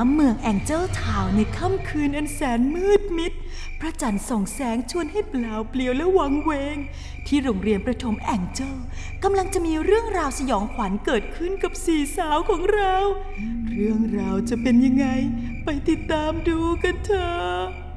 น้ำเมืองแองเจิลทาวน์ในค่ำคืนอันแสนมืดมิด พระจันทร์ส่องแสงชวนให้เปล่าเปลี่ยวและวังเวง ที่โรงเรียนประถมแองเจิลกำลังจะมีเรื่องราวสยองขวัญเกิดขึ้นกับสี่สาวของเรา เรื่องราวจะเป็นยังไง ไปติดตามดูกันเถอะ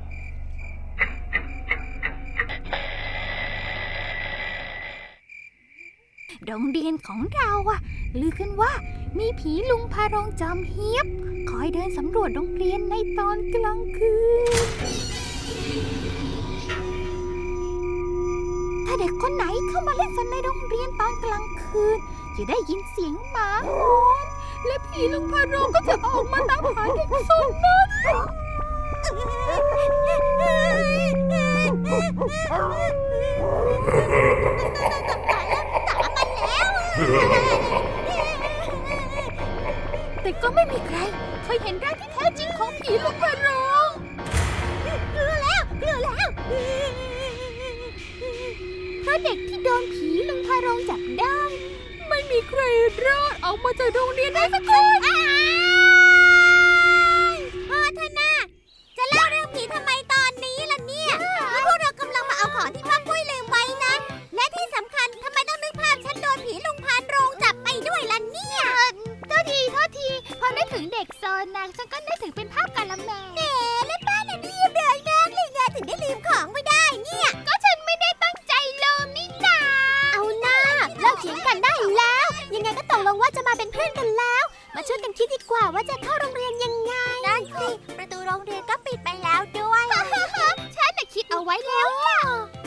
โรงเรียนของเราอะลือกันว่ามีผีลุงพาโรงจอมเฮียบ คอยเดินสำรวจโรงเรียนในตอนกลางคืน ถ้าเด็กคนไหนเข้ามาเล่นสนในโรงเรียนตอนกลางคืน จะได้ยินเสียงหมาหอนและผีลุงพาโรงก็จะออกมาตามหาเด็กสองนั้น แต่ก็ไม่มีใครเคยเห็นร่างที่แท้จริงของผีลูกพระโรงกลัวแล้วกลัวแล้วเพราะเด็กที่โดนผีลุงพาโรงจับได้ ไม่มีใครรอดออกมาจากโรงเรียนได้สักคน คิดดีกว่าว่าจะเข้าโรงเรียนยังไง นั่นสิ ประตูโรงเรียนก็ปิดไปแล้วด้วย ฉันน่ะคิดเอาไว้แล้วล่ะ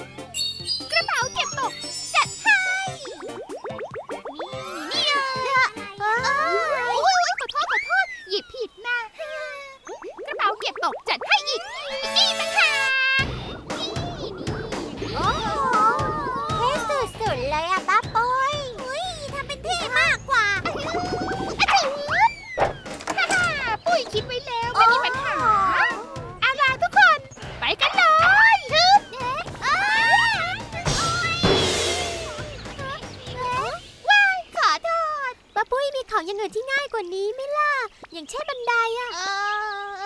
อย่างเช่นบันไดอะเอ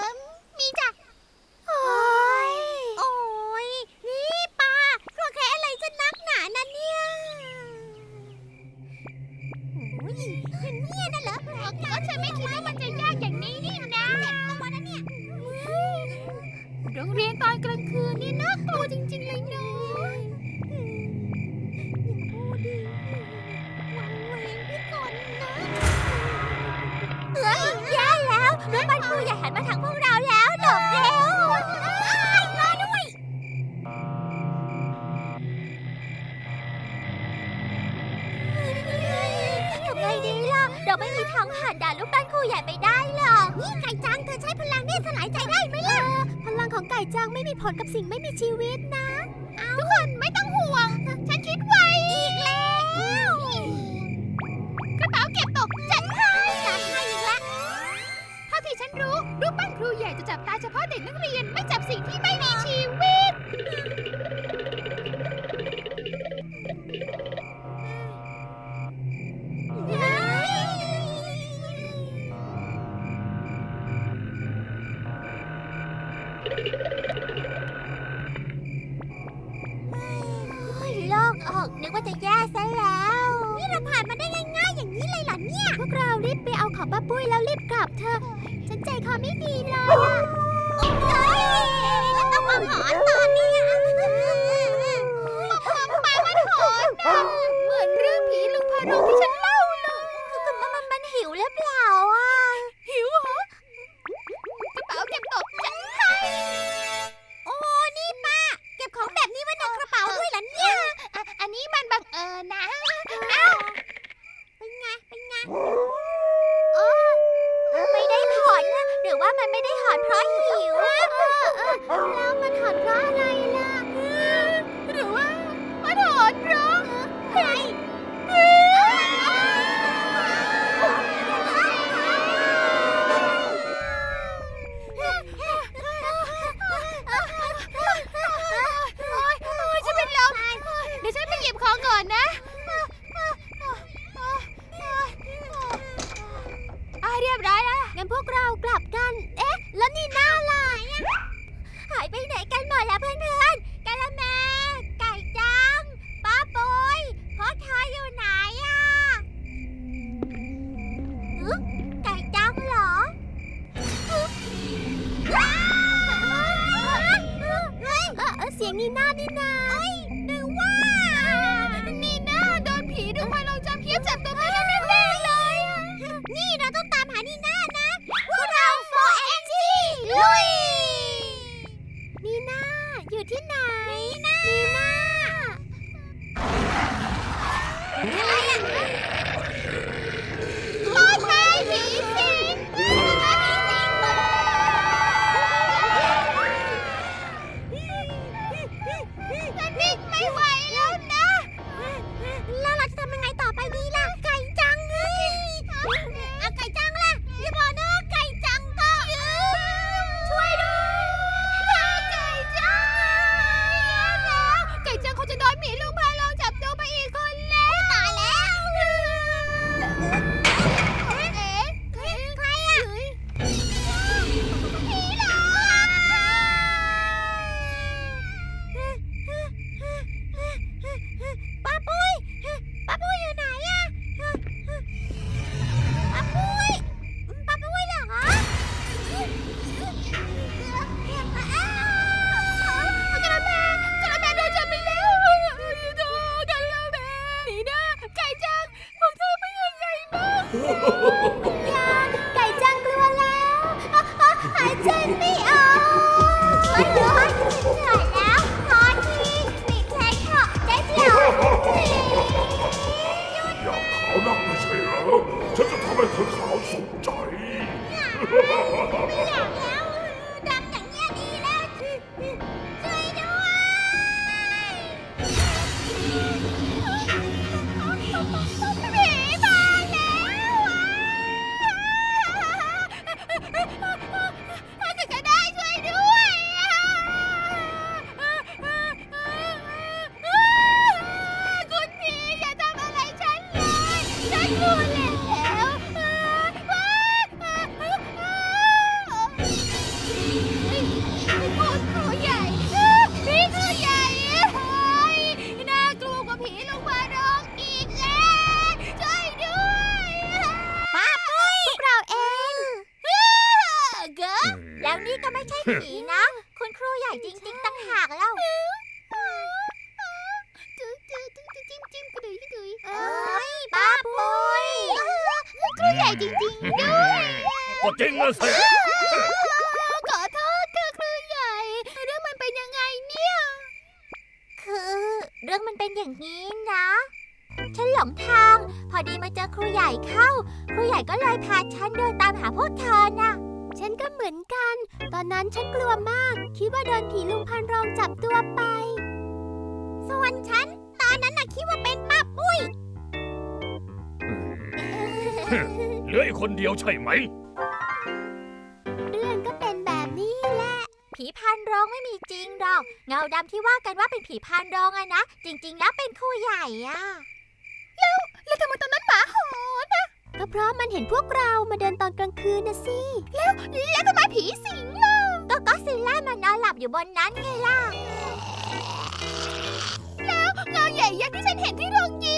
อมีจ้ะ โอ้ยโอ้ยนี่ป้ากลัวแค่อะไรจะนักหนานั่นเนี่ยโอ้ยเนี่ยน่ะเหรอก็ฉันไม่คิดว่ามันจะยากอย่างนี้นี่นะตัวนั้นเนี่ย โรงเรียนตอนกลางคืนนี่น่ากลัวจริง ๆ เลยเนาะ สลายใจได้ไหมล่ะ พลังของไก่จังไม่มีผลกับสิ่งไม่มีชีวิตนะ ทุกคนไม่ต้องห่วง ฉันคิดไว้อีกแล้ว กระเป๋าเก็บตกจัดให้จัดให้อีกแล้วเท่าที่ฉันรู้รูปปั้นครูใหญ่จะจับตาเฉพาะเด็กนักเรียนไม่จับสิ่งที่ไม่มีชีวิต ของป้าปุ้ยแล้วรีบกลับเถอะฉันใจคอไม่ดีเลยอะ ไก่จังเหรอเสียงนีน่านี่นาหรือว่า นีน่าโดนผีดูพาลงจำเพี้ยบจับตัวไปแล้วแน่ๆเลย นี่เราต้องตามหานีน่านะ พวกเราโฟเอ็นจีลุย นีน่าอยู่ที่ไหน ครูใหญ่จริงๆด้วยก็จริงนะสิขอโทษค่ะครูใหญ่ เรื่องมันเป็นยังไงเนี่ย คือเรื่องมันเป็นอย่างนี้นะ ฉันหลงทาง พอดีมาเจอครูใหญ่เข้า ครูใหญ่ก็เลยพาฉันเดินตามหาพวกเธอน่ะ ฉันก็เหมือนกัน ตอนนั้นฉันกลัวมาก คิดว่าโดนผีลุงพันรองจับตัวไป ส่วนฉัน ตอนนั้นน่ะคิดว่าเป็นป้าปุ้ย เหลืออีกคนเดียวใช่ไหม เรื่องก็เป็นแบบนี้แหละ ผีพานโรงไม่มีจริงหรอก เงาดำที่ว่ากันว่าเป็นผีพานโรงอะนะ จริง ๆ แล้วเป็นครูใหญ่อะแล้วแล้วทำไมตอนนั้นหมาหอนอะก็เพราะมันเห็นพวกเรามาเดินตอนกลางคืนนะสิ แล้วแล้วทำไมผีสิงล่ะก็ก็ซิลล่ามันนอนหลับอยู่บนนั้นไงล่ะ แล้วเงาใหญ่ยักษ์ที่ฉันเห็นที่โรงยิม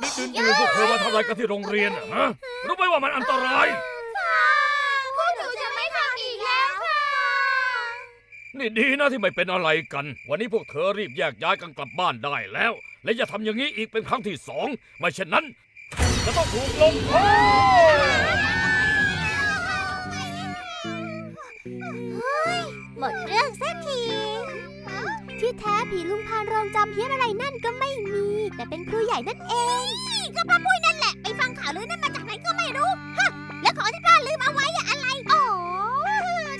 อื่นๆพวกเธอมาทำอะไรกันที่โรงเรียนอะฮะรู้ไหมว่ามันอันตราย พวกหนูจะไม่ทำอีกแล้วค่ะ นี่ดีนะที่ไม่เป็นอะไรกัน วันนี้พวกเธอรีบแยกย้ายกันกลับบ้านได้แล้ว และอย่าทำอย่างนี้อีกเป็นครั้งที่สองไม่เช่นนั้น จะต้องถูกลงโทษหมดเรื่องสักที ที่แท้ผีลุงพานโรงจำเพี้ยนอะไรนั่นก็ไม่มี แต่เป็นครูใหญ่นั่นเองก็ป้าปุ้ยนั่นแหละ ไปฟังข่าวลือนั่นมาจากไหนก็ไม่รู้ฮะแล้วของที่ป้าลืมเอาไว้อะอะไรอ๋อ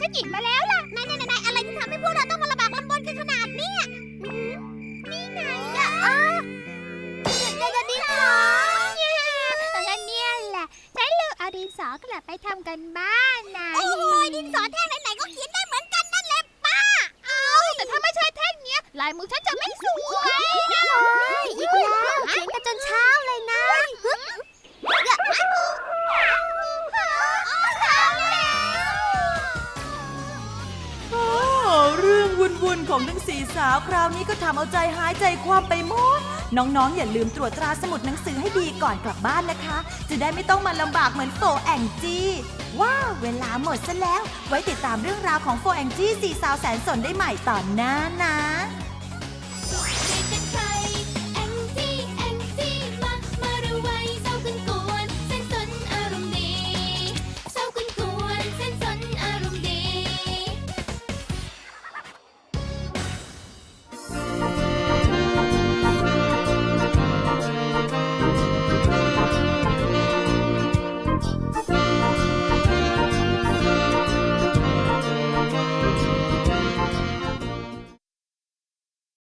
ฉันหยิบมาแล้วล่ะนายนายนายอะไรที่ทำให้พวกเราต้องมาลำบากลำบนกันขนาดเนี้ยอืมนี่ไงอะอ๋อเดี๋ยวดินสองั้นเนี่ยแหละฉันลืมเอาดินสอกลับไปทำกันบ้านนะโอ้ยดินสอแท่งไหนๆก็เขียนได้ ลายมือฉันจะไม่สวยนะอีกแล้วเขียนกันจนเช้าเลยนะโอ้เรื่องวุ่นๆของทั้งสี่สาวคราวนี้ก็ทำเอาใจหายใจความไปหมด น้องๆ อย่าลืมตรวจตราสมุดหนังสือให้ดีก่อนกลับบ้านนะคะ จะได้ไม่ต้องมาลำบากเหมือนโฟแองจี้ว้าวเวลาหมดซะแล้ว ไว้ติดตามเรื่องราวของโฟแองจี้สี่สาวแสนสนได้ใหม่ตอนหน้านะ